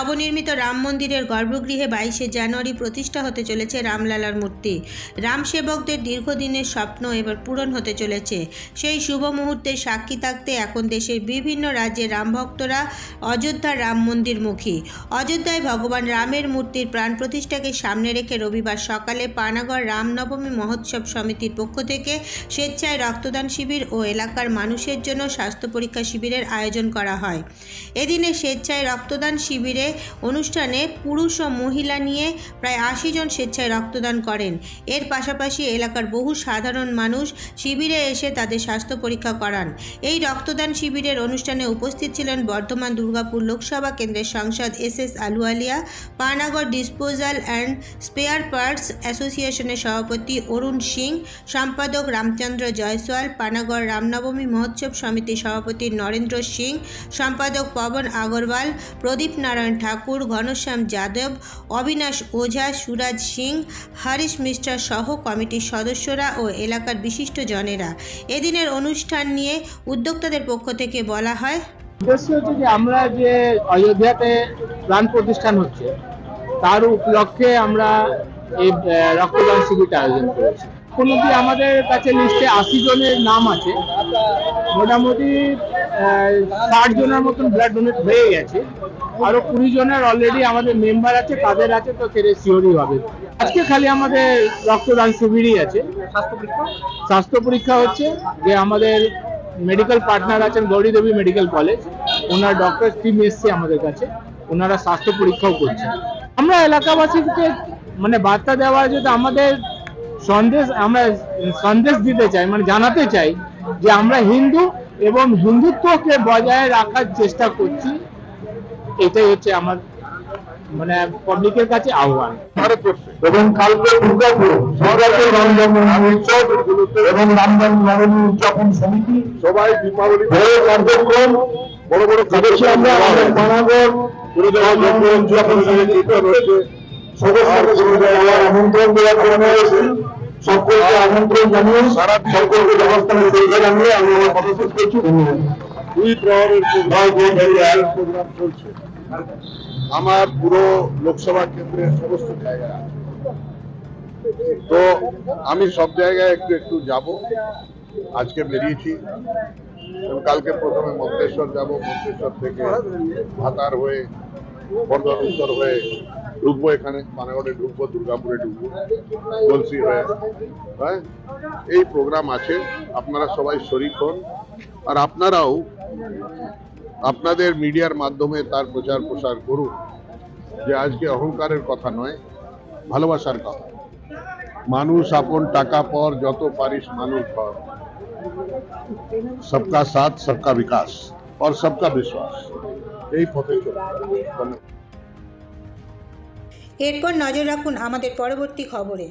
নবনির্মিত রাম মন্দিরের গর্ভগৃহে বাইশে জানুয়ারি প্রতিষ্ঠা হতে চলেছে রামলালার মূর্তি। রাম সেবকদের দীর্ঘদিনের স্বপ্ন এবার পূরণ হতে চলেছে। সেই শুভ মুহূর্তে সাক্ষী থাকতে এখন দেশের বিভিন্ন রাজ্যের রামভক্তরা অযোধ্যার রাম মন্দিরমুখী অযোধ্যায় ভগবান রামের মূর্তির প্রাণ প্রতিষ্ঠাকে সামনে রেখে রবিবার সকালে পানাগড় রামনবমী মহোৎসব সমিতির পক্ষ থেকে স্বেচ্ছায় রক্তদান শিবির ও এলাকার মানুষের জন্য স্বাস্থ্য পরীক্ষা শিবিরের আয়োজন করা হয়। এদিনে স্বেচ্ছায় রক্তদান শিবিরে অনুষ্ঠানে পুরুষ ও মহিলা নিয়ে প্রায় আশি জন স্বেচ্ছায় রক্তদান করেন। এর পাশাপাশি এলাকার বহু সাধারণ মানুষ শিবিরে এসে তাদের স্বাস্থ্য পরীক্ষা করান। এই রক্তদান শিবিরের অনুষ্ঠানে উপস্থিত ছিলেন বর্ধমান দুর্গাপুর লোকসভা কেন্দ্রের সাংসদ S S Ahluwalia, Panagarh disposal and spare parts অ্যাসোসিয়েশনের সভাপতি অরুণ সিং, সম্পাদক রামচন্দ্র জয়সওয়াল, পানাগড় রামনবমী মহোৎসব সমিতির সভাপতি নরেন্দ্র সিং, সম্পাদক পবন আগরওয়াল, প্রদীপ নারায়ণ ঠাকুর, ঘনশ্যাম যাদব, অবিনাশ ওঝা, সুরাজ সিং, হারিশ মিশ্রা সহ কমিটির সদস্যরা ও এলাকার বিশিষ্ট জনেরা এদিনের অনুষ্ঠান নিয়ে উদ্যোক্তাদের পক্ষ থেকে বলা হয়, উদ্দেশ্য হচ্ছে যে আমরা যে অযোধ্যাতে প্রাণ প্রতিষ্ঠান হচ্ছে, তার উপলক্ষে আমরা এই রক্তদান শিবিরটা আয়োজন করেছি। অব্দি আমাদের কাছে লিস্টে আশি জনের নাম আছে। মোটামুটি ষাট জনের মতন ব্লাড ডোনেট হয়ে গেছে। আরও কুড়ি জনের অলরেডি আমাদের মেম্বার আছে তাদের আছে তো সেটা শিওরই হবে। আজকে খালি আমাদের রক্তদান শিবিরই আছে। স্বাস্থ্য পরীক্ষা? হচ্ছে যে আমাদের মেডিকেল পার্টনার আছেন গৌরী দেবী মেডিকেল কলেজ ওনার ডক্টর টিম এসছে আমাদের কাছে। ওনারা স্বাস্থ্য পরীক্ষাও করছেন আমরা এলাকাবাসীকে মানে বার্তা দেওয়া যেটা আমাদের সন্দেশ আমরা সন্দেশ দিতে চাই মানে জানাতে চাই যে আমরা হিন্দু এবং হিন্দুত্বকে বজায় রাখার চেষ্টা করছি। এটাই হচ্ছে আমার মানে পাবলিকের কাছে আহ্বান। এবং কালকে দুর্গাপুর রামজন্ম উৎসব এবং উদযাপন সমিতি। সবাই দীপাবলি বড় কার্যক্রম। বড় বড় আমরা আমাদের পানাগড় উদযাপন সমিতি। রয়েছে আমন্ত্রণ দেওয়ার জন্য হয়েছে সকলকে আমন্ত্রণ জানিয়ে সারা সকলকে ব্যবস্থা নিতে জানিয়ে আমি আমার কথা শেষ করছি। ধন্যবাদ। দুই প্রহরের প্রোগ্রাম চলছে আমার পুরো লোকসভা কেন্দ্রের সমস্ত জায়গায় আছে। তো আমি সব জায়গায় একটু একটু যাব। আজকে বেরিয়েছি। কালকে প্রথমে মন্তেশ্বর যাব। মন্তেশ্বর থেকে ভাতার হয়ে বর্ধমান উত্তর হয়ে ঢুকবো এখানে। পানাগড়ে ঢুকবো দুর্গাপুরে ঢুকবো। গলসি হয়ে হ্যাঁ? এই প্রোগ্রাম আছে। আপনারা সবাই শরিক হন। আর আপনারাও আপনাদের মিডিয়ার মাধ্যমে তার প্রচার প্রসার করুন, যে আজকে অহংকারের কথা নয়, ভালোবাসার কথা। মানুষ আপন টাকা পর যত পারিস মানুষ পর সবকা সাথ, সবকা বিকাশ আর সবকা বিশ্বাস। এই পথে চলো এরপর নজর রাখুন আমাদের পরবর্তী খবরে।